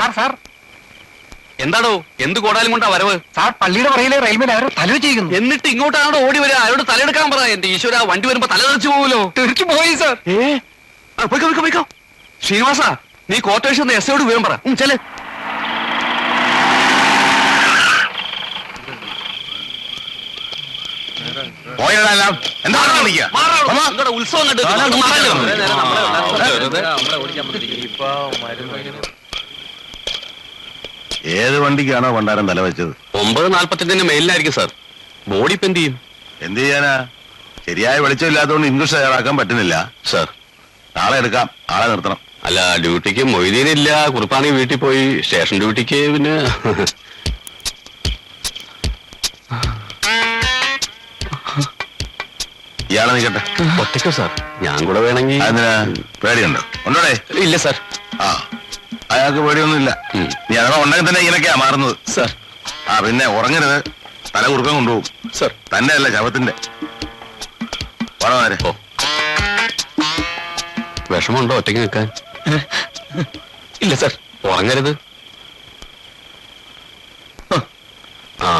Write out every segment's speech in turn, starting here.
Sir sir. എന്താടോ? എന്ത് കോടാലും കൊണ്ടാ വരവ്? സാർ പള്ളിയുടെ പറയിലെ റെയിൽവേ അവരുടെ തല ചെയ്യുന്നു എന്നിട്ട് ഇങ്ങോട്ടാണോ ഓടി വരിക? അവരോട് തലയെടുക്കാൻ പറ? എന്റെ ഈശ്വര വണ്ടി വരുമ്പോ തല തെറിച്ചു പോകുമല്ലോ തെറിച്ചു പോയി സാർ. ഏ? പോയിക്കോ പോയിക്കോ പോയിക്കോ. ശ്രീനിവാസ നീ കോട്ടേഷൻ എസ് ഐയോട് വിവരം പറ. ചെൽ ഉത്സവം കണ്ടു. ഏത് വണ്ടിക്കാണോ ഭണ്ഡാരം തല വെച്ചത്? ഒമ്പത് നാല്പത്തഞ്ചിന്റെ മേലിലായിരിക്കും സാർ. ബോഡി ഇപ്പൊ എന്ത് ചെയ്യും? എന്ത് ചെയ്യാനാ? ശരിയായ വെളിച്ചമില്ലാത്തതുകൊണ്ട് ഇംഗ്ലീഷ് തയ്യാറാക്കാൻ പറ്റുന്നില്ല. സാർ. നാളെ എടുക്കാം. ആളെ നിർത്തണം. അല്ല ഡ്യൂട്ടിക്ക് മൊയ്തീനില്ല. കുറുപ്പാണെങ്കിൽ വീട്ടിൽ പോയി. സ്റ്റേഷൻ ഡ്യൂട്ടിക്ക് പിന്നെ. ഇയാളെ നിൽക്കട്ടെ ഒറ്റയ്ക്കോ സാർ? ഞാൻ കൂടെ വേണമെങ്കിൽ അതിന് പേടിയുണ്ടോ? ഉണ്ടോടെ? ഇല്ല സാർ. ആ. അയാൾക്ക് പേടിയൊന്നുമില്ല. നീ അഥവാ ഉണ്ടെങ്കിൽ തന്നെ ഇങ്ങനെയൊക്കെയാ മാറുന്നത്. സാർ. ആ പിന്നെ ഉറങ്ങരുത്. തല കുറുക്കം കൊണ്ടുപോകും. സാർ. തന്റെ അല്ല ശവത്തിന്റെ വളരെ വിഷമുണ്ടോ ഒറ്റയ്ക്ക് നിൽക്കാൻ? ഇല്ല സാർ. ഉറങ്ങരുത്. ആ.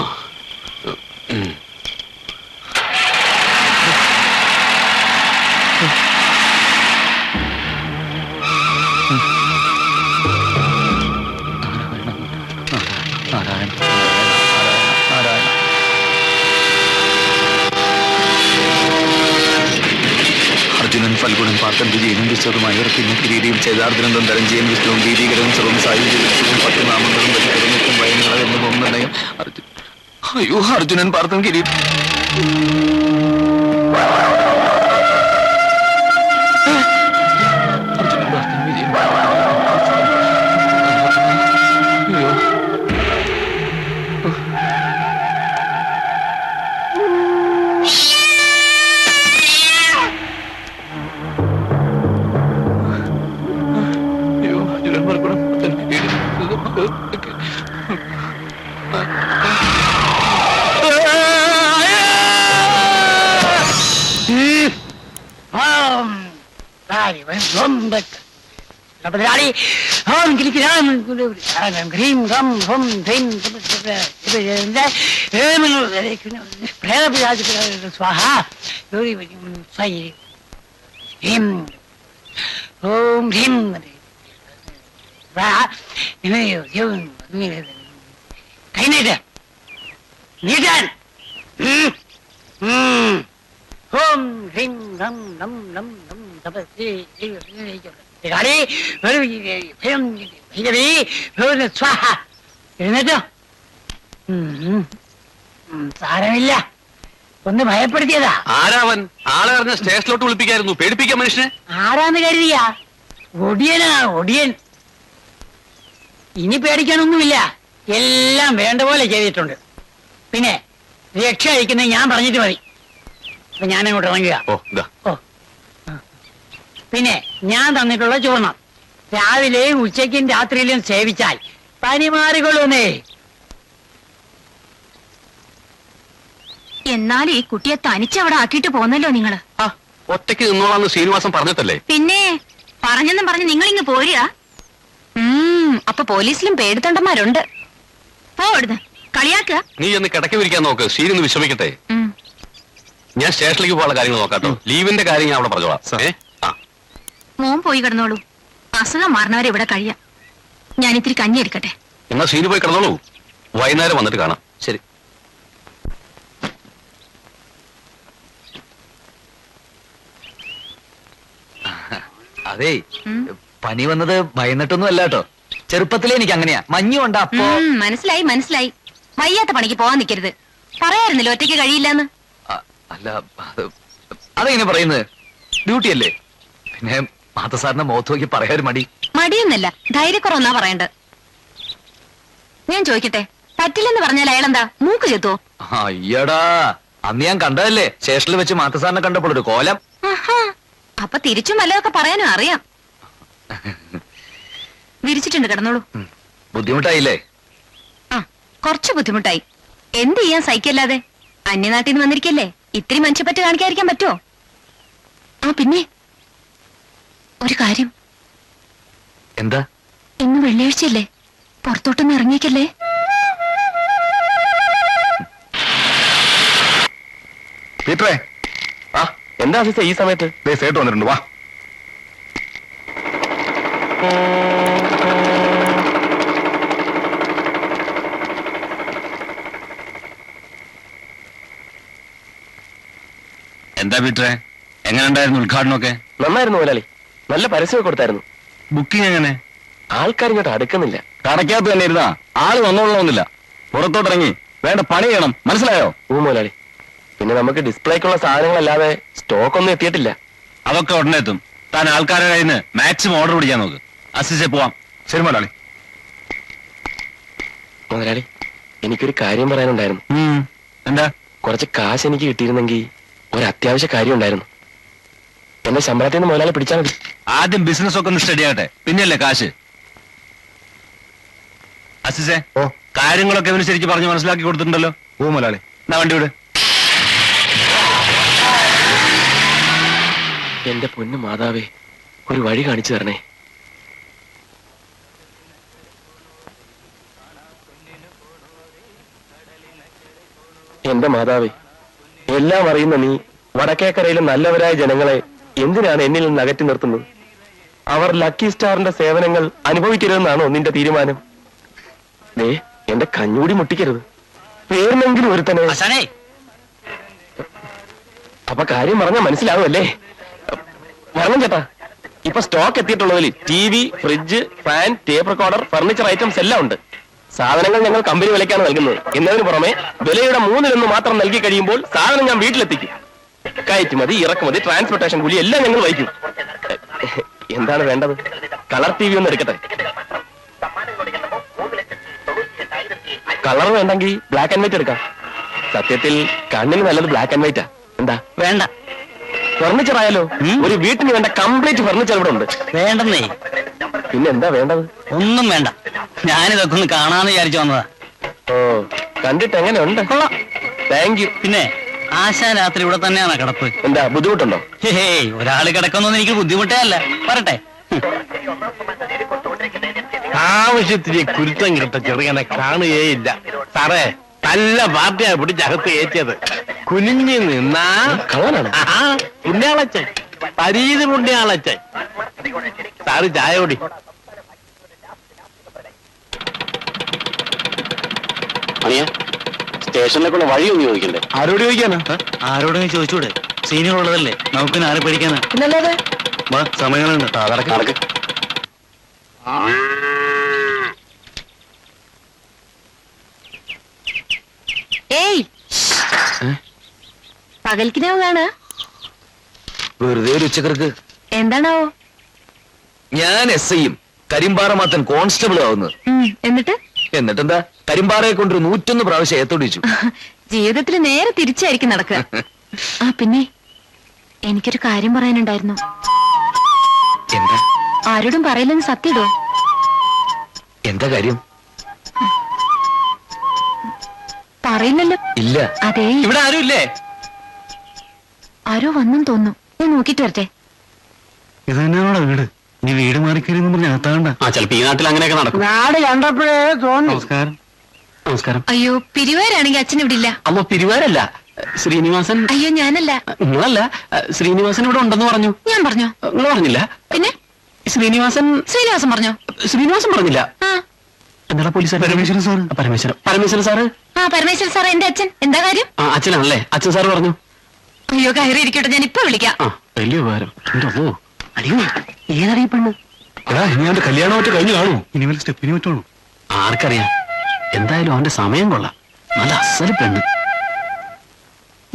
പിന്നെ തരഞ്ചിയും വിഷ്ണുവും ഭീതികരവും സർവം സായുജ്യവും പത്ത് നാമങ്ങളും വലിയ ഭയങ്ങളെ എന്നും നിർണയം അർജുൻ അയ്യോ അർജുനൻ പാർത്ഥം കിരീടം. പ്രേതപിശാച സ്വാഹ ഗൗരി സ്വൈ ഹ്രീം ഓം ഹ്രീം കൈ നീട്ട് നീട്ടാൻ. ഓം ഹ്രീം നം നം നം നം തപസ്സേ കാളി ഭൈരവി സ്വാഹ എഴുന്നേറ്റോ സാരമില്ല ഒന്ന് ഭയപ്പെടുത്തിയതാ. ആരാവൻ ആളെ അറിഞ്ഞ സ്റ്റേഷനിലോട്ട് വിളിപ്പിക്കായിരുന്നു? പേടിപ്പിക്കാൻ മനുഷ്യനെ. ആരാന്ന് കരുതിയ? ഒടിയനാ ഒടിയൻ. ഇനി പേടിക്കാനൊന്നുമില്ല. എല്ലാം വേണ്ട പോലെ ചെയ്തിട്ടുണ്ട്. പിന്നെ രക്ഷ അയക്കുന്നത് ഞാൻ പറഞ്ഞിട്ട് മതി. അപ്പൊ ഞാനങ്ങോട്ട് ഇറങ്ങുക. ഓ. പിന്നെ ഞാൻ തന്നിട്ടുള്ള ചൂർണം രാവിലെയും ഉച്ചയ്ക്കും രാത്രിയിലും സേവിച്ചാൽ പനി മാറിക്കൊള്ളുന്നേ എന്നാൽ ഈ കുട്ടിയെ തനിച്ചവിടെ ആക്കിയിട്ട് പോന്നല്ലോ നിങ്ങൾ. ആ ഒറ്റയ്ക്ക് നിന്നോളാന്ന് ശ്രീനിവാസൻ പറഞ്ഞിട്ടല്ലേ? പിന്നെ പറഞ്ഞെന്നും പറഞ്ഞ് നിങ്ങൾ ഇങ്ങ് പോരുക. ഉം അപ്പൊ പോലീസിലും പേടിത്തൊണ്ടന്മാരുണ്ട്. പോടുന്ന് കളിയാക്കുക. നീ ഒന്ന് കിടക്കി വിരിക്കാൻ നോക്ക് ശ്രീനി ഒന്ന് വിശ്രമിക്കട്ടെ. ഞാൻ സ്റ്റേഷനിലേക്ക് പോകാനുള്ള കാര്യങ്ങൾ നോക്കാട്ടോ ലീവിന്റെ കാര്യം ഞാൻ അവിടെ പറഞ്ഞോളാം. മോൻ പോയി കിടന്നോളൂ. അസുഖം മാറണവരെ ഇവിടെ കഴിയാം. ഞാൻ ഇത്തിരി കഞ്ഞി എടുക്കട്ടെ. എന്നാ ശ്രീനി പോയി കിടന്നോളൂ. വൈകുന്നേരം വന്നിട്ട് കാണാം. ശരി. അതേ ഉം. പനി വന്നത് ഭയന്നിട്ടൊന്നും അല്ല കേട്ടോ. ചെറുപ്പത്തിലേ എനിക്ക് അങ്ങനെയാ. മഞ്ഞുണ്ട് അപ്പോ ഉം, മനസ്സിലായി മനസ്സിലായി. വയ്യാത്ത പണിക്ക് പോവാൻ നിൽക്കരുത് പറയായിരുന്നില്ല ഒറ്റയ്ക്ക് കഴിയില്ലെന്ന്. അ- അല്ല അത് അതെങ്ങനെ പറയുന്നത്? ഡ്യൂട്ടി അല്ലേ പിന്നെ മാത്ത സാറിന്റെ മുഖത്ത് നോക്കി പറയാൻ മടി. മടിയൊന്നല്ല ധൈര്യക്കുറവെന്നാ പറയണ്ട. ഞാൻ ചോദിക്കട്ടെ പറ്റില്ലെന്ന് പറഞ്ഞാൽ അയാളെന്താ മൂക്ക് ചെത്തുവോ? അയ്യടാ അന്ന് ഞാൻ കണ്ടതല്ലേ സ്റ്റേഷനിൽ വെച്ച് മാത്തസാറിനെ കണ്ടപ്പോൾ ഒരു കോലം. അപ്പൊ തിരിച്ചും വല്ലതൊക്കെ പറയാനും അറിയാം. വിരിച്ചിട്ടുണ്ട് കിടന്നോളൂ. ബുദ്ധിമുട്ടായില്ലേ? ആ കുറച്ച് ബുദ്ധിമുട്ടായി. എന്ത് ചെയ്യാൻ സഹിക്കല്ലാതെ? അന്യനാട്ടിൽ നിന്ന് വന്നിരിക്കല്ലേ? ഇത്തിരി മനുഷ്യപ്പറ്റ് കാണിക്കാതിരിക്കാൻ പറ്റുമോ ആ പിന്നെ? ഒരു കാര്യം. എന്താ? ഇന്ന് വെള്ളിയാഴ്ചയല്ലേ? പുറത്തോട്ടൊന്നും ഇറങ്ങിയേക്കല്ലേ പീറ്ററേ ആ എന്താ സിസ്റ്റർ ഈ സമയത്ത്? ദേ സേട്ട് വന്നിട്ടുണ്ട് വാ. എന്താ പീറ്ററെ എങ്ങനെ ഉണ്ടായിരുന്നു ഉദ്ഘാടനമൊക്കെ? നന്നായിരുന്നു മുതലാളി. നല്ല പരസ്യമൊക്കെ കൊടുത്തായിരുന്നു. ബുക്കിംഗ് എങ്ങനെ? ആൾക്കാർ ഇങ്ങോട്ട് അടുക്കുന്നില്ല. കടക്കകത്ത് തന്നെ ഇരുന്നാ. ആൾ വന്നോളണമെന്നില്ല. പുറത്തോട്ടിറങ്ങി. വേണ്ട പണി ചെയ്യണം. മനസ്സിലായോ? ഊ മുതലാളി. പിന്നെ നമുക്ക് ഡിസ്പ്ലേക്കുള്ള സാധനങ്ങളല്ലാതെ സ്റ്റോക്ക് ഒന്നും എത്തിയിട്ടില്ല. അതൊക്കെ ഉടനെ എത്തും. താൻ ആൾക്കാരുടെ കയ്യിൽ നിന്ന് മാക്സിമം ഓർഡർ പിടിക്കാൻ നോക്ക്. അസിസ്റ്റെ പോവാം. ശരി മുതലാളി. മുതലാളി എനിക്കൊരു കാര്യം പറയാനുണ്ടായിരുന്നു. എന്താ? കുറച്ച് കാശ് എനിക്ക് കിട്ടിയിരുന്നെങ്കിൽ ഒരു അത്യാവശ്യ കാര്യം ഉണ്ടായിരുന്നു എന്റെ ശമ്പളത്തിൽ നിന്ന് മുതലാളി പിടിച്ചാൽ മതി. ആദ്യം ബിസിനസ് ഒക്കെ ഒന്ന് സ്റ്റഡി ആകട്ടെ. പിന്നെയല്ലേ കാശ്? അസിസേ ഓ. കാര്യങ്ങളൊക്കെ ഇവന് ശരിക്കും പറഞ്ഞ് മനസ്സിലാക്കി കൊടുത്തിട്ടുണ്ടല്ലോ. ഓ മുതലാളി. എന്നാ വണ്ടി വിട്. എന്റെ പൊന്നു മാതാവേ ഒരു വഴി കാണിച്ചു തരണേ. എന്റെ മാതാവേ എല്ലാം അറിയുന്ന നീ വടക്കേക്കരയിലെ നല്ലവരായ ജനങ്ങളെ എന്തിനാണ് എന്നിൽ നിന്ന് അകറ്റി നിർത്തുന്നത്? അവർ ലക്കി സ്റ്റാറിന്റെ സേവനങ്ങൾ അനുഭവിക്കരുതെന്നാണോ നിന്റെ തീരുമാനം? ദേ എന്റെ കഞ്ഞൂടി മുട്ടിക്കരുത്. പേരിനെങ്കിലും ഒരുത്തനെ അപ്പൊ കാര്യം പറഞ്ഞാൽ മനസ്സിലാവുമല്ലേ? വരണം ചേട്ടാ. ഇപ്പൊ stock എത്തിയിട്ടുള്ളതിൽ T V fridge fan tape recorder furniture items എല്ലാം ഉണ്ട്. സാധനങ്ങൾ ഞങ്ങൾ കമ്പനി വിലയ്ക്കാണ് നൽകുന്നത്. എന്നതിന് പുറമെ വിലയുടെ മൂന്നിലൊന്ന് മാത്രം നൽകി കഴിയുമ്പോൾ സാധനം ഞാൻ വീട്ടിലെത്തിക്കും. കയറ്റുമതി ഇറക്കുമതി ട്രാൻസ്പോർട്ടേഷൻ കൂലി എല്ലാം ഞങ്ങൾ വഹിക്കും. എന്താണ് വേണ്ടത്? കളർ ടി വി ഒന്ന് എടുക്കട്ടെ. കളർ വേണ്ടെങ്കിൽ ബ്ലാക്ക് ആൻഡ് വൈറ്റ് എടുക്കാം. സത്യത്തിൽ കണ്ണിന് നല്ലത് ബ്ലാക്ക് ആൻഡ് വൈറ്റാ എന്താ? വേണ്ട. ഫർണിച്ചർ ആയാലോ? ഒരു വീട്ടിന് വേണ്ട കംപ്ലീറ്റ് ഫർണിച്ചർ ഇവിടെ ഉണ്ട്. വേണ്ടെന്നേ. പിന്നെ എന്താ വേണ്ടത്? ഒന്നും വേണ്ട. ഞാനിതൊക്കെ ഒന്ന് കാണാന്ന് വിചാരിച്ചു വന്നതാ. ഓ കണ്ടിട്ട് എങ്ങനെയുണ്ട്? താങ്ക് യു പിന്നെ ആശാൻ രാത്രി ഇവിടെ തന്നെയാണ് കിടപ്പ്. എന്താ ബുദ്ധിമുട്ടുണ്ടോ? ഹേയ് ഒരാൾ കിടക്കുന്നൊന്നും എനിക്ക് ബുദ്ധിമുട്ടേ അല്ല പറട്ടെ ആവശ്യത്തിന് കുരുത്തം കിട്ട ചെറുകനെ കാണുകയില്ല സാറേ നല്ല പാർട്ടിയാണ് പിടിച്ചകത്ത് കയറ്റിയത്. കുനിഞ്ഞു നിന്നാ പുണ്യാളച്ചൻ. പരീത് പുണ്യാളച്ചൻ. സാറ് ചായ കുടി. സ്റ്റേഷനിലേക്കുള്ള വഴി ഒന്ന് ചോദിക്കണ്ടേ? ആരോട് ചോദിക്കാനാ? ആരോടെങ്കിലും ചോദിച്ചൂടെ? സീനിയർ ഉള്ളതല്ലേ നമുക്ക് ആരെ പിന്നല്ലാതെ വാ സമയങ്ങളുണ്ട്. നടക്ക്. ഏയ്! പകൽക്കിനാവാണ് വെറുതെ ഒരു ഉച്ചക്കർക്ക് എന്താണാവോ? ഞാൻ എസ് ഐയും കരിമ്പാറ മാത്രം കോൺസ്റ്റബിളും ആവുന്നത്. എന്നിട്ട്? എന്നിട്ടെന്താ? കരിമ്പാറയെ കൊണ്ടൊരു നൂറ്റൊന്ന് പ്രാവശ്യം ഏത്തൊടിച്ചു ജീവിതത്തിൽ നേരെ തിരിച്ചായിരിക്കും നടക്കുക. ആ പിന്നെ എനിക്കൊരു കാര്യം പറയാനുണ്ടായിരുന്നു. എന്താ? ആരോടും പറയില്ലെന്ന് സത്യടോ? എന്താ കാര്യം? പറയില്ലല്ലോ. ഇല്ല. അതെ. ഇവിടെ ആരും ഇല്ലേ? ആരോ വന്നും തോന്നുന്നു. ഞാൻ നോക്കിട്ട് വരട്ടെ. ഇത് തന്നെയാണോ വീട്? നീ വീട് മാറിക്കരുന്ന് പറഞ്ഞ അകത്താകണ്ട. ആ ചിലപ്പോ ഈ നാട്ടിൽ അങ്ങനെയൊക്കെ നടക്കും. നാട് കണ്ടപ്പോഴേ തോന്നി. നമസ്കാരം. നമസ്കാരം. അയ്യോ പിരിവാരാണെങ്കിൽ അച്ഛൻ ഇവിടെ ഇല്ല. അമ്മ പിരിവാരല്ല. ശ്രീനിവാസൻ. അയ്യോ ഞാനല്ല. നിങ്ങളല്ല. ശ്രീനിവാസൻ ഇവിടെ ഉണ്ടെന്ന് പറഞ്ഞു. ഞാൻ പറഞ്ഞു? നിങ്ങൾ പറഞ്ഞില്ല. പിന്നെ? ശ്രീനിവാസൻ. ശ്രീനിവാസൻ പറഞ്ഞു? ശ്രീനിവാസൻ പറഞ്ഞില്ല. ആ. എന്താ police Parameswaran sir Parameswaran. Parameswaran sir. ആ പരമേശ്വരൻ സാർ എന്റെ അച്ഛൻ. എന്താ കാര്യം? ആ അച്ഛനാണല്ലേ. അച്ഛൻ സാർ പറഞ്ഞു. അയ്യോ കയറി ഇരിക്കട്ടെ ഞാൻ ഇപ്പൊ വിളിക്കാം വലിയ ഉപകാരം. എന്റെ അടിയോ ഏതറിയപ്പെണ്ണ് എടാ ഇനി അവന്റെ കല്യാണം മറ്റു കഴിഞ്ഞു കാണൂ ഇനി വല്ല സ്റ്റെപ്പിന് പറ്റുള്ളൂ. ആർക്കറിയാം. എന്തായാലും അവന്റെ സമയം കൊള്ളാം. നല്ല അസൽ പെണ്ണ്.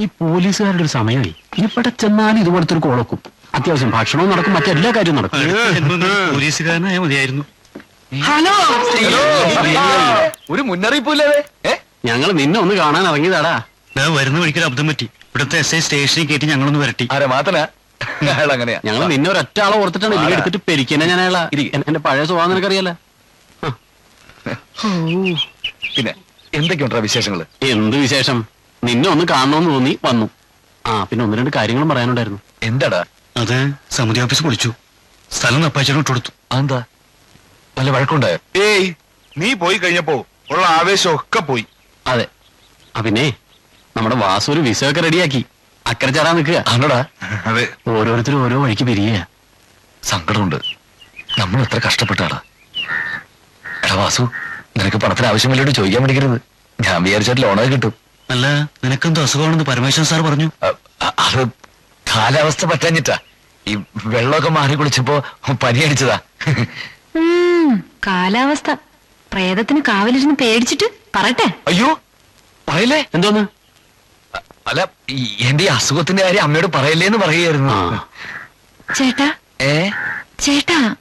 ഈ പോലീസുകാരുടെ ഒരു സമയമായി. ഇനി പെട്ടെന്നാലും ഇതുപോലത്തെ ഒരു കോളക്കും. അത്യാവശ്യം ഭക്ഷണവും നടക്കും മറ്റെല്ലാ കാര്യവും നടക്കും. പോലീസുകാരനായ മതിയായിരുന്നു. ഒരു മുന്നറിയിപ്പില്ലാതെ ഞങ്ങൾ നിന്നെ ഒന്ന് കാണാൻ ഇറങ്ങിയതാടാ. ഞാൻ വരുന്ന വഴിക്കൊരു അബദ്ധം പറ്റി. ഇവിടുത്തെ എസ് ഐ സ്റ്റേഷനിൽ കയറ്റി ഞങ്ങളൊന്ന് വരട്ടി. ആരെ മാത്തനാ? അയാൾ അങ്ങനെയാ ഞങ്ങൾ നിന്നെ ഒരൊറ്റ ആളെ ഓർത്തിട്ടാണ് ഇല്ലെങ്കിൽ എടുത്തിട്ട് പെരിക്കന്നെ ഞാൻ അയാളാ? എന്റെ പഴയ സ്വഭാവം നിനക്കറിയാലോ? പിന്നെ എന്തൊക്കെയുണ്ടാ വിശേഷങ്ങൾ എന്ത് വിശേഷം? നിന്നെ ഒന്ന് കാണണമെന്ന് തോന്നി വന്നു. ആ പിന്നെ ഒന്ന് രണ്ട് കാര്യങ്ങളും പറയാനുണ്ടായിരുന്നു. എന്താടാ? അതെ സമിതി ഓഫീസ് പൊളിച്ചു സ്ഥലം നപ്പാച്ചനും ഇട്ട് കൊടുത്തു അതെന്താ? നല്ല വഴക്കുണ്ടായോ? ഏയ് നീ പോയി കഴിഞ്ഞപ്പോ ഉള്ള ആവേശം ഒക്കെ പോയി. അതെ. ആ പിന്നെ നമ്മുടെ വാസു ഒരു വിസ ഒക്കെ റെഡിയാക്കി അക്കരെ ചേരാൻ നിൽക്കുക. ആണോടാ? അതെ. ഓരോരുത്തരും ഓരോ വഴിക്ക് പിരിയ സങ്കടമുണ്ട്. നമ്മൾ എത്ര കഷ്ടപ്പെട്ടാടാ. എടാ വാസു നിനക്ക് പണത്തിന് ആവശ്യമില്ലോട്ട് ചോദിക്കാൻ പഠിക്കരുത് ഞാൻ വിചാരിച്ചാൽ ലോണൊക്കെ കിട്ടും. അല്ല നിനക്കെന്തോ അസുഖമാണെന്ന് പരമേശ്വരൻ സാർ പറഞ്ഞു. അത് കാലാവസ്ഥ പറ്റാഞ്ഞിട്ടാ. ഈ വെള്ളമൊക്കെ മാറി കുളിച്ചപ്പോ പനി അടിച്ചതാ. ഉം, കാലാവസ്ഥ. പ്രേതത്തിന് കാവലിരുന്ന് പേടിച്ചിട്ട് പറട്ടെ. അയ്യോ പറയല്ലേ? എന്തോന്ന്? അല്ല ഈ- എന്റെ ഈ അസുഖത്തിന്റെ കാര്യം അമ്മയോട് പറയല്ലേന്ന് പറയുകയായിരുന്നു. ചേട്ടാ? ഏ? ചേട്ടാ?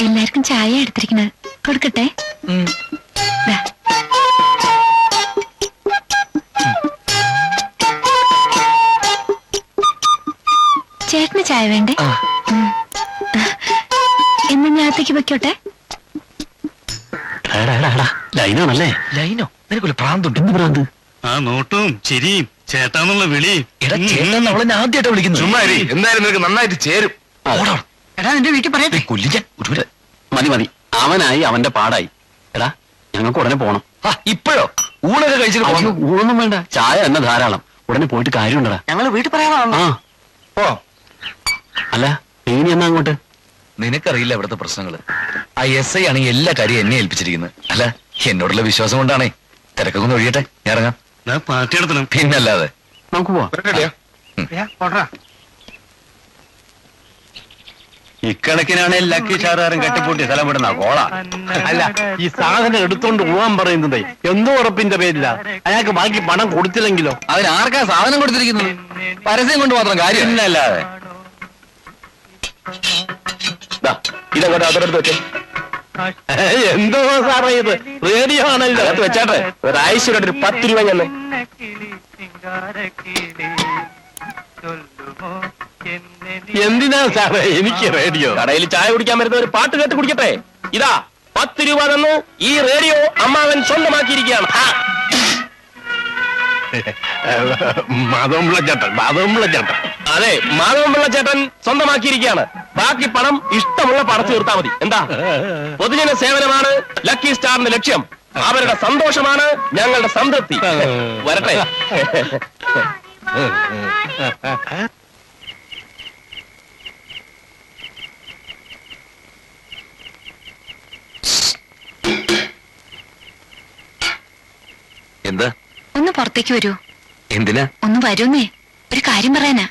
എല്ലാവർക്കും ചായ എടുത്തിരിക്കണ കൊടുക്കട്ടെ? ചേട്ടന് ചായ വേണ്ടേ? എന്നും ഞാൻ എന്നാ ഞാത്തേക്ക് വെക്കോട്ടെ? എടാ, എടാ, എടാ, എടാ. ലൈനാണല്ലേ? ലൈനോ? നിനക്കൊരു പ്രാന്തുണ്ട്. എന്ത് ആ നോട്ടും ചിരിയും ചേട്ടാന്നുള്ള വിളി എടാ ചേട്ടൻ അവളെ ഞാൻ ആദ്യമായിട്ട് വിളിക്കുന്നു ചുമ്മാ ഇരി. എന്തായാലും നിനക്ക് നന്നായിട്ട് ചേരും. ഓടാ. എടാ നിന്റെ വീട്ടിൽ പറയട്ടെ. കൊല്ലിക്കാൻ ഒരു മതി മതി. അവനായി അവന്റെ പാടായി. എടാ ഞങ്ങൾക്ക് ഉടനെ പോണം. ആ ഇപ്പോഴോ? ഊണൊക്കെ കഴിച്ചിട്ട് ഊണൊന്നും വേണ്ട. ചായ തന്നെ ധാരാളം. ഉടനെ പോയിട്ട് കാര്യമുണ്ടടാ. ഞങ്ങൾ വീട്ടിൽ പറയാനാണ് ആ. ഓ അല്ല നീ എന്നാ അങ്ങോട്ട്. നിനക്കറിയില്ല ഇവിടുത്തെ പ്രശ്നങ്ങൾ ആ എസ് ഐ ആണ് എല്ലാ കാര്യം എന്നെ ഏൽപ്പിച്ചിരിക്കുന്നത്. അല്ല എന്നോടുള്ള വിശ്വാസം കൊണ്ടാണേ. തിരക്കൊക്കെ ഒന്ന് ഒഴിയട്ടെ ഞാൻ ഇറങ്ങാം. പാർട്ടി പിന്നല്ലാതെ. നമുക്ക് പോവാം. ഇക്കണക്കിനാണ് ലക്കി ഷാറുകാരൻ കെട്ടിപ്പൂട്ടി സ്ഥലം വിടുന്ന കോള. അല്ല ഈ സാധനം എടുത്തോണ്ട് പോവാൻ പറയുന്നത് എന്തോ ഉറപ്പിന്റെ പേരില്ല അയാൾക്ക് ബാക്കി പണം കൊടുത്തില്ലെങ്കിലോ? അതിനാർക്കാ സാധനം കൊടുത്തിരിക്കുന്നത്? പരസ്യം കൊണ്ട് മാത്രം കാര്യം. പിന്നല്ലാതെ. ദാ, ഇതങ്ങോട്ട് അതിനടുത്ത് വെച്ചേ. എന്തോ സാറേ ഇത്? റേഡിയോ ആണല്ലോ. അത് വെച്ചാട്ടെ ഒരാഴ്ച ഒരു പത്ത് രൂപ ഞാൻ എന്തിനാ സാറേ എനിക്ക് റേഡിയോ? കടയിൽ ചായ കുടിക്കാൻ വരുന്ന ഒരു പാട്ട് കേട്ട് കുടിക്കട്ടെ. ഇതാ പത്ത് രൂപ തന്നു. ഈ റേഡിയോ അമ്മാവൻ സ്വന്തമാക്കിയിരിക്കുകയാണ്. ആ, മാധവമ്പിള്ള ചേട്ടൻ മാധവമ്പിള്ള ചേട്ടൻ. അതെ മാധവൻപിള്ള ചേട്ടൻ സ്വന്തമാക്കിയിരിക്കുകയാണ്. ബാക്കി പണം ഇഷ്ടമുള്ള പടച്ചു തീർത്താ മതി. എന്താ? പൊതുജന സേവനമാണ് ലക്കി സ്റ്റാറിന്റെ ലക്ഷ്യം. അവരുടെ സന്തോഷമാണ് ഞങ്ങളുടെ സംതൃപ്തി. വരട്ടെ. എന്താ? ഒന്ന് പുറത്തേക്ക് വരൂ. എന്തിനാ? ഒന്ന് വരൂന്നേ. ഒരു കാര്യം പറയാനാ.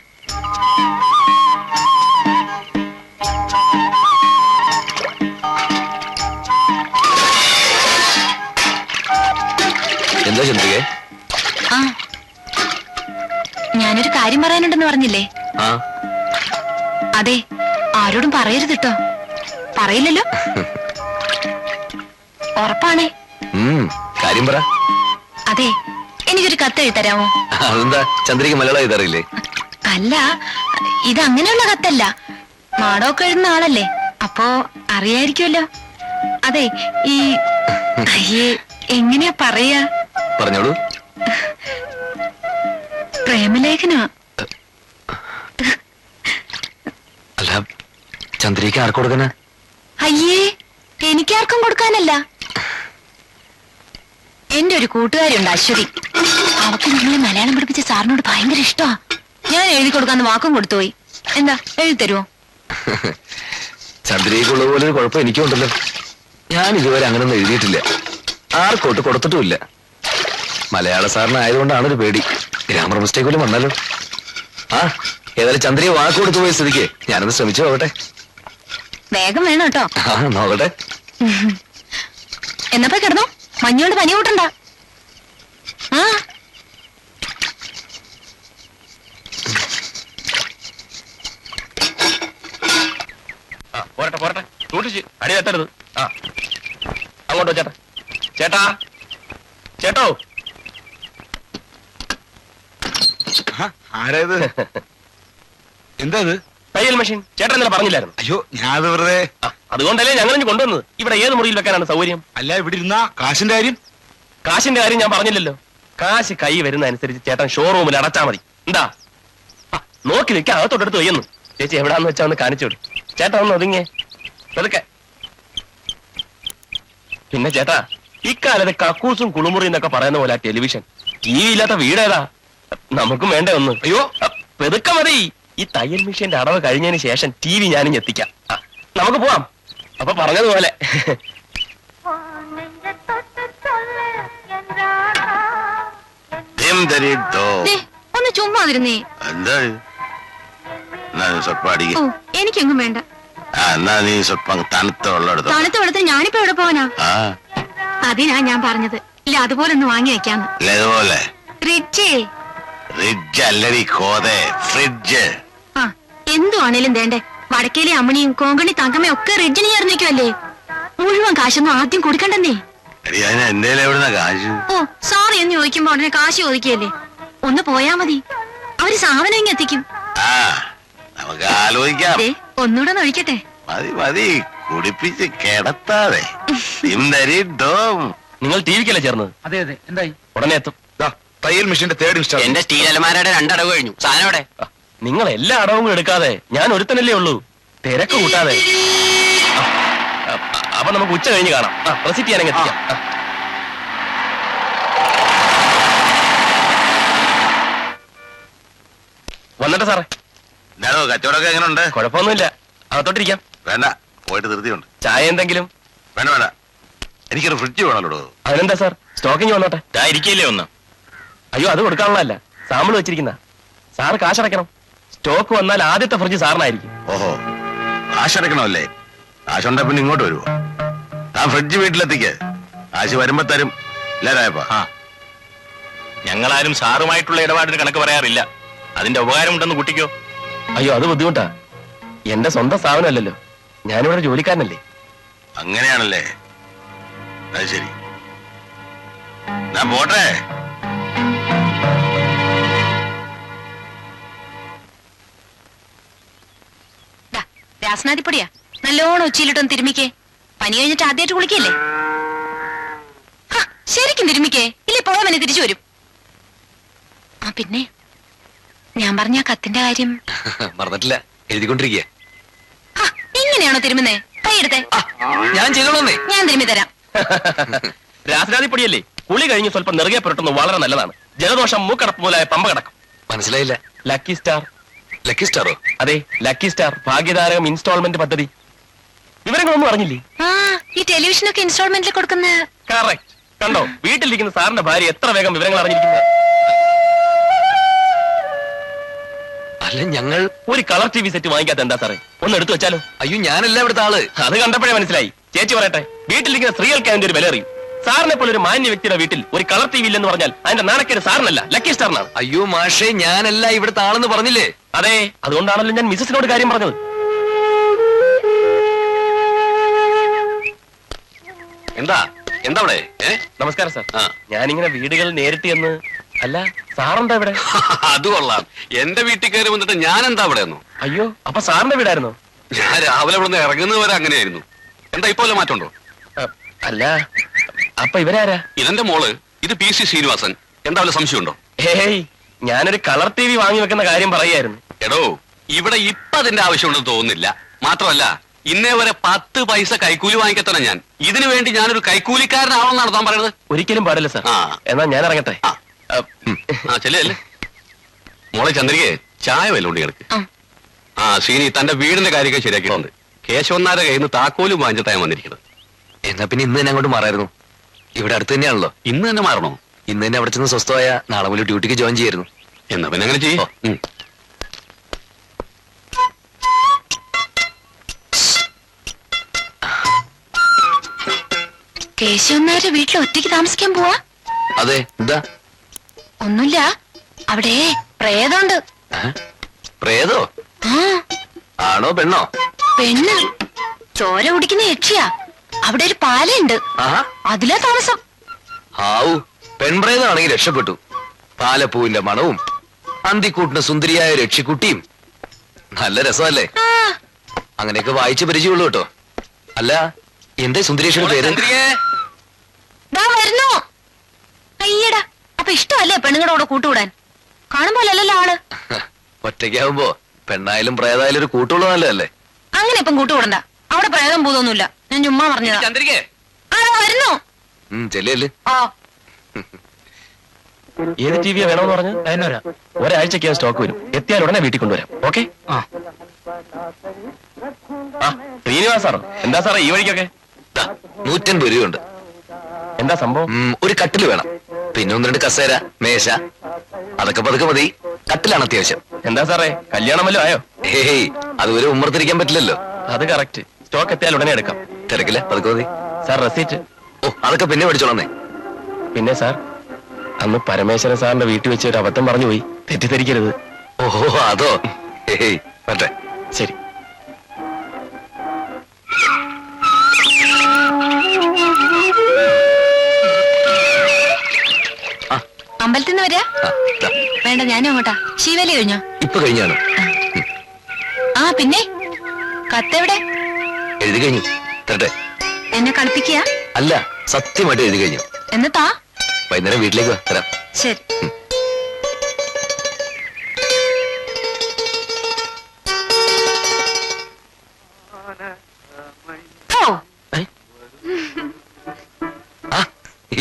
എന്താ ചന്ദ്രികെ? ആ. ഞാനൊരു കാര്യം പറയാനുണ്ടെന്ന് പറഞ്ഞില്ലേ? ആ. അതെ ആരോടും പറയരുത് കേട്ടോ പറയില്ലല്ലോ. ഉറപ്പാണേ. ഉം കാര്യം പറ. അതെ എനിക്കൊരു കത്ത് എഴുതരാമോ അതെന്താ? ചന്ദ്രിക മലയാളം എഴുതാറില്ലേ? അല്ല ഇത് അങ്ങനെയുള്ള കത്തല്ല. നാടകമൊക്കെ എഴുതുന്ന ആളല്ലേ? അപ്പോ അറിയായിരിക്കുമല്ലോ അതെ ഈ അയ്യേ എങ്ങനെയാ പറയാ? പറഞ്ഞോളൂ. പ്രേമലേഖന? അല്ല ചന്ദ്രിക ആർക്ക് കൊടുക്കണ? അയ്യേ എനിക്കാർക്കും കൊടുക്കാനല്ല. എന്റെ ഒരു കൂട്ടുകാരിയുണ്ട് അശ്വതി. അവക്ക് നിങ്ങളെ മലയാളം പഠിപ്പിച്ച സാറിനോട് ഭയങ്കര ഇഷ്ടമാ ഞാൻ എഴുതി കൊടുക്കാന്ന് വാക്കും കൊടുത്തുപോയി എന്താ എഴുതി തരുമോ ചന്ദ്രികയ്ക്കുള്ള പോലെ ഒരു കുഴപ്പം എനിക്കും ഉണ്ടല്ലോ ഞാൻ ഇതുവരെ അങ്ങനൊന്നും എഴുതിയിട്ടില്ല. ആർക്കോട്ട് കൊടുത്തിട്ടുമില്ല. മലയാള സാറിനായതുകൊണ്ടാണ് ഒരു പേടി. ഗ്രാമർ മിസ്റ്റേക്ക് പോലും വന്നാലോ? ആ ഏതായാലും ചന്ദ്രിയെ വാക്ക് കൊടുത്തു പോയ സ്ഥിതിക്ക്. ഞാനൊന്ന് ശ്രമിച്ചു നോക്കട്ടെ. വേഗം വേണം കേട്ടോ. ആ നോക്കട്ടെ. എന്നപ്പോ കിടന്നു? മഞ്ഞോണ്ട് പനി കൂട്ടണ്ട. ആ. പോരട്ടെ പോരട്ടെ. സൂക്ഷിച്ച് അടി തട്ടരുത്. ആ. അങ്ങോട്ടോ ചേട്ടാ. ചേട്ടാ. ചേട്ടോ. ആരായത് എന്താ ഇത്? തയ്യൽ മെഷീൻ. ചേട്ടൻ ഇന്നലെ പറഞ്ഞില്ലായിരുന്നു. അയ്യോ ഞാനത് വെറുതെ അതുകൊണ്ടല്ലേ ഞങ്ങൾ കൊണ്ടുവന്നത്? ഇവിടെ ഏത് മുറിയിൽ വെക്കാനാണ് സൗകര്യം? അല്ല ഇവിടെ ഇരുന്ന കാശിന്റെ കാര്യം. കാശിന്റെ കാര്യം ഞാൻ പറഞ്ഞില്ലല്ലോ. കാശ് കൈ വരുന്ന അനുസരിച്ച് ചേട്ടൻ ഷോറൂമിൽ അടച്ചാ മതി. എന്താ? നോക്കി നിൽക്കാൻ അകത്തോട്ടെടുത്ത് വയ്യുന്നു. ചേച്ചി എവിടാന്ന് വെച്ചാ ഒന്ന് കാണിച്ചോളൂ ചേട്ടൻ ചേട്ടാ ഒന്ന് ഒതുങ്ങേ. ചെറുക്കെ പിന്നെ ചേട്ടാ ഇക്കാലത്ത് കക്കൂസും കുളിമുറി എന്നൊക്കെ പറയുന്ന പോലെ ടെലിവിഷൻ ടി വി ഇല്ലാത്ത വീടേതാ നമുക്കും വേണ്ട ഒന്ന്. അയ്യോ. പെതുക്കെ മതി. ഈ തയ്യൽ മെഷീന്റെ അടവ് കഴിഞ്ഞതിന് ശേഷം ടി വി ഞാനും എത്തിക്കാം. നമുക്ക് പോവാം. അപ്പൊ പറഞ്ഞതുപോലെ. ഒന്ന് ചുമ്മാതിരുന്നേ എന്താ? എനിക്കൊന്നും വേണ്ട. എന്നാ നീ സ്വല്പം തണുത്ത വെള്ളം തണുത്ത വെള്ളത്തിൽ ഞാനിപ്പോ എവിടെ പോവാനാ? ആ. അതിനാ ഞാൻ പറഞ്ഞത്. ഇല്ല അതുപോലെ ഒന്ന് വാങ്ങി വെക്കാന്ന്. ഇതുപോലെ. ഫ്രിഡ്ജേ. ഫ്രിഡ്ജ് അല്ലടി കോതെ. ഫ്രിഡ്ജ്. ആ എന്തു ആണേലും വേണ്ടേ? വടക്കേലെ അമ്മണിയും കോങ്കണി തങ്കമ്മയും ഒക്കെ റിഡ്ജിന് ചേർന്നിരിക്കുമല്ലേ മുഴുവൻ കാശൊന്നും ആദ്യം കൊടുക്കണ്ടെന്നേ ഓ സോറി എന്ന് ചോദിക്കുമ്പോ ഉടനെ കാശ് ചോദിക്കല്ലേ ഒന്ന് പോയാ മതി. അവർ സാധനം ഇങ്ങ് എത്തിക്കും. ആ നമുക്ക് ആലോചിക്കാം. ദേ ഒന്നുകൂടെ ഒഴിക്കട്ടെ. മതി മതി. കുടിപ്പിച്ച് കിടത്താതെ. നിങ്ങൾ ടി വിക്കല്ലേ ചേർന്നത്? അതെ അതെ. എന്തായി? ഉടനെ എത്തും. തയ്യൽ മെഷീന്റെ തേർഡ് ഇൻസ്റ്റാൾ എന്റെ സ്റ്റീൽ അലമാരയുടെ രണ്ടടവ് കഴിഞ്ഞു. സാധനം നിങ്ങൾ എല്ലാ അടവും എടുക്കാതെ ഞാൻ ഒരുത്തനല്ലേ ഉള്ളൂ. തിരക്ക് കൂട്ടാതെ. അപ്പൊ നമുക്ക് ഉച്ച കഴിഞ്ഞ് കാണാം. പ്രസിറ്റ് ചെയ്യാനെങ്കിൽ എത്തിക്കാം. വന്നിട്ട് സാറേ. എന്താണോ കച്ചവടമൊക്കെ എങ്ങനെയുണ്ട് കുഴപ്പമൊന്നുമില്ല. അകത്തോട്ടിരിക്കാം. വേണ്ട പോയിട്ട് ധൃതിയുണ്ട്. ചായ എന്തെങ്കിലും? വേണ്ട വേണ്ട. എനിക്കൊരു ഫ്രിഡ്ജ് വേണമല്ലോ അതിനെന്താ സാർ? സ്റ്റോക്കിങ് വന്നോട്ടെ. ഇരിക്കില്ലേ ഒന്ന്. അയ്യോ അത് കൊടുക്കാനുള്ളതല്ല. സാമ്പിൾ വെച്ചിരിക്കുന്ന. സാറ് കാശടക്കണം സ്റ്റോക്ക് വന്നാൽ ആദ്യത്തെ ഫ്രിഡ്ജ് സാറിനായിരിക്കും. ഓഹോ കാശടക്കണമല്ലേ കാശുണ്ടെ പിന്നെ ഇങ്ങോട്ട് വരുമോ ആ ഫ്രിഡ്ജ് വീട്ടിലെത്തിക്ക്. കാശ് വരുമ്പോ തരും. ഇല്ലാരായപ്പാ ആ. ഞങ്ങളാരും സാറുമായിട്ടുള്ള ഇടപാടിന് കണക്ക് പറയാറില്ല. അതിന്റെ ഉപകാരം ഉണ്ടെന്ന് കുട്ടിക്കോ. അയ്യോ അത് ബുദ്ധിമുട്ടാ. എന്റെ സ്വന്തം സ്ഥാപനമല്ലല്ലോ. ഞാനിവിടെ ജോലിക്കാരനല്ലേ. അങ്ങനെയാണല്ലേ. അത് ശരി. ഞാൻ പോട്ടെ. രാസനാദിപ്പൊടിയാ നല്ലോണം ഉച്ചയിലിട്ടൊന്ന് തിരുമിക്കേ. പനി കഴിഞ്ഞിട്ട് ആദ്യമായിട്ട് കുളിക്കല്ലേ? ഹ, ശരിക്കും തിരുമിക്കേ. ഇല്ലേ പോവാൻ തിരിച്ചു വരും. ആ പിന്നെ? ഞാൻ പറഞ്ഞ കത്തിന്റെ കാര്യം. മറന്നിട്ടില്ല. എഴുതിക്കൊണ്ടിരിക്കുക ഇങ്ങനെയാണോ തിരുമുന്നേ? കൈയെടുത്തേ ഞാൻ ചെയ്തോളന്നേ. ഞാൻ തിരുമി തരാം. രാസനാദിപ്പൊടിയല്ലേ കുളി കഴിഞ്ഞ് സ്വല്പം നിറകെ പുരട്ടുന്നത് വളരെ നല്ലതാണ്. ജലദോഷം മൂക്കടപ്പ് മുതലായ പമ്പ കിടക്കും. മനസ്സിലായില്ല. ലക്കി സ്റ്റാർ ലക്കി സ്റ്റാറോ അതെ ലക്കി സ്റ്റാർ ഭാഗ്യതാരകം ഇൻസ്റ്റാൾമെന്റ് പദ്ധതി. വിവരങ്ങളൊന്നും അറിഞ്ഞില്ലേ? ആ ഈ ടെലിവിഷനൊക്കെ ഇൻസ്റ്റാൾമെന്റിൽ കൊടുക്കുന്ന കറക്റ്റ് കണ്ടോ വീട്ടിലിരിക്കുന്ന സാറിന്റെ ഭാര്യ എത്ര വേഗം വിവരങ്ങൾ അറിഞ്ഞിരിക്കുന്നു? അല്ല ഞങ്ങൾ ഒരു കളർ ടി വി സെറ്റ് വാങ്ങിക്കാത്ത എന്താ സാറേ? ഒന്ന് എടുത്തു വെച്ചാലോ? അയ്യോ ഞാനല്ല ഇവിടുത്തെ ആൾ. അത് കണ്ടപ്പോഴേ മനസ്സിലായി. ചേച്ചി പറയട്ടെ വീട്ടിലിരിക്കുന്ന സ്ത്രീകൾക്ക് അതിന്റെ ഒരു വില അറിയും. സാറിനെ പോലെ ഒരു മാന്യ വ്യക്തിയുടെ വീട്ടിൽ ഒരു കളർ ടി വി ഇല്ലെന്ന് പറഞ്ഞാൽ അതിന്റെ നാണക്കേട് സാറിനല്ല ലക്കി സ്റ്റാറിനാണ് അയ്യോ മാഷേ ഞാനല്ല ഇവിടുത്തെ ആളെന്ന് പറഞ്ഞില്ലേ? അതെ അതുകൊണ്ടാണല്ലോ ഞാൻ മിസസിനോട് കാര്യം പറഞ്ഞത്. എന്താ? എന്താ അവിടെ നമസ്കാരം സാർ. ഞാനിങ്ങനെ വീടുകൾ നേരിട്ട് എന്ന് അല്ല സാറെന്താ ഇവിടെ? അത് കൊള്ളാം. എന്റെ വീട്ടിൽ കയറി വന്നിട്ട് ഞാൻ എന്താ അവിടെ അയ്യോ അപ്പൊ സാറിന്റെ വീടായിരുന്നോ. ഞാൻ രാവിലെ ഇവിടെ നിന്ന് ഇറങ്ങുന്നത് വരെ അങ്ങനെയായിരുന്നു. എന്താ ഇപ്പൊ വല്ല മാറ്റമുണ്ടോ? അല്ല അപ്പൊ ഇവരാരാ? ഇതെന്റെ മോൾ. ഇത് പി സി ശ്രീനിവാസൻ. എന്താ സംശയമുണ്ടോ? ഹേയ് ഞാനൊരു കളർ ടി വി വാങ്ങി വെക്കുന്ന കാര്യം പറയായിരുന്നു എടോ ഇവിടെ ഇപ്പൊ അതിന്റെ ആവശ്യമുണ്ടെന്ന് തോന്നുന്നില്ല. മാത്രമല്ല ഇന്നേ വരെ പത്ത് പൈസ കൈക്കൂലി വാങ്ങിക്കത്തന്നെ ഞാൻ. ഇതിനു വേണ്ടി ഞാനൊരു കൈക്കൂലിക്കാരനാവണമെന്നാണ് താൻ പറയുന്നത്. ഒരിക്കലും പാടില്ല സാർ. ആ. എന്നാ ഞാൻ ഇറങ്ങട്ടെ? ആ. ചെല്ലേ മോളെ ചന്ദ്രികയെ ചായ വല്ലോണ്ട് കിടക്ക്. ആ. ആ ശ്രീനി തന്റെ വീടിന്റെ കാര്യമൊക്കെ ശരിയാക്കിയിട്ടുണ്ട്. കേശവന്നാരെ കയ്യിൽ നിന്ന് താക്കോലും വാങ്ങിച്ചിട്ടാണ് വന്നിരിക്കുന്നത്. എന്നാ പിന്നെ ഇന്ന് തന്നെ അങ്ങോട്ട് മാറായിരുന്നു. ഇവിടെ അടുത്ത് തന്നെയാണല്ലോ. ഇന്ന് തന്നെ മാറണോ? ഇന്ന് തന്നെ അവിടെ ചെന്ന് സ്വസ്ഥമായ നാളെ മുതൽ ഡ്യൂട്ടിക്ക് ജോയിൻ ചെയ്യായിരുന്നു. എന്നാ പിന്നെ അങ്ങനെ ചെയ്യോ. കേശവന്നാര് വീട്ടിൽ ഒറ്റയ്ക്ക് താമസിക്കാൻ പോവാ? അതെ എന്താ? ഒന്നുമില്ല. അവിടെ പ്രേതമുണ്ട്? പ്രേതോ? ആ. ആണോ പെണ്ണോ? പെണ്ണ്. ചോര കുടിക്കുന്ന യക്ഷിയാ. അവിടെ ഒരു പാലയുണ്ട്. ആഹാ. അതിലാ താമസം. ആവു പെൺപ്രേതാണെങ്കിൽ രക്ഷപ്പെട്ടു. പാലപ്പൂവിന്റെ മണവും അന്തിക്കൂട്ടിന് സുന്ദരിയായ രക്ഷിക്കുട്ടിയും. നല്ല രസമല്ലേ? ആ. അങ്ങനെയൊക്കെ വായിച്ച് പരിചയമുള്ളൂ കേട്ടോ. അല്ല എന്തേ സുന്ദരേഷിയുടെ പേര്? ദാ വരുന്നു. അയ്യടാ അപ്പൊ ഇഷ്ടമല്ലേ പെണ്ണുങ്ങളുടെ കൂടെ കൂട്ടുകൂടാൻ? കാണുമ്പോലല്ലോ ആൾ. ഒറ്റയ്ക്കാവുമ്പോ പെണ്ണായാലും പ്രേതായാലും ഒരു കൂട്ടുള്ള നല്ലതല്ലേ അങ്ങനെ ഇപ്പം കൂട്ടുകൂടണ്ട. അവിടെ പ്രേതം പൂതൊന്നുമില്ല. ഞാൻ ചുമ്മാ പറഞ്ഞതാ. ചന്ദ്രികേ? ആ വരുന്നു. ചെല്ലല്ലേ ഓ ഏത് ടി വിയാ വേണമെന്ന് പറഞ്ഞു? അതിനൊരാ ഒരാഴ്ചക്കകം സ്റ്റോക്ക് വരും. എത്തിയാൽ ഉടനെ വീട്ടിൽ കൊണ്ടുവരാം. ഓക്കെ? ആ. ആ ശ്രീനിവാസ് സാറോ എന്താ സാറേ ഈ വഴിക്കൊക്കെ? ദാ, നൂറ്റൻപത് രൂപയുണ്ട്. എന്താ സംഭവം? ഉം, ഒരു കട്ടിൽ വേണം. പിന്നെ ഒന്ന് രണ്ട് കസേര മേശ. അതൊക്കെ പതുക്കെ മതി. കട്ടിലാണ് അത്യാവശ്യം. എന്താ സാറേ? കല്യാണം വല്ലതും ആയോ? ഹേയ് ഒരു ഉമ്മർത്തിരിക്കാൻ പറ്റില്ലല്ലോ. അത് കറക്റ്റ് സ്റ്റോക്ക് എത്തിയാൽ ഉടനെ എടുക്കാം. തിരക്കില്ല? പതുക്കെ മതി. Sir receipt. ഓ അതൊക്കെ പിന്നെ മേടിച്ചോളന്നേ. പിന്നെ സാർ അന്ന് പരമേശ്വരൻ സാറിന്റെ വീട്ടിൽ വെച്ച് ഒരു അബദ്ധം പറഞ്ഞു പോയി. തെറ്റിദ്ധരിക്കരുത്. ഓഹോ അതോ. ഹേയ് പറ്റേ ശരി. അമ്പലത്തിൽ നിന്ന് വരാ? ആ, ദാ, വേണ്ട ഞാനും അങ്ങോട്ടാ. ശിവലി കഴിഞ്ഞോ? ഇപ്പൊ കഴിഞ്ഞാണ്. ആ പിന്നെ? കത്തെവിടെ? എഴുതി കഴിഞ്ഞു. തരട്ടെ. എന്നെ കളിപ്പിക്കുക അല്ല സത്യമായിട്ട് എഴുതി കഴിഞ്ഞു. എന്നിട്ടാ? വൈകുന്നേരം വീട്ടിലേക്ക് വാ തരാം. ശരി.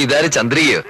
ഇതാര് ചന്ദ്രികയോ?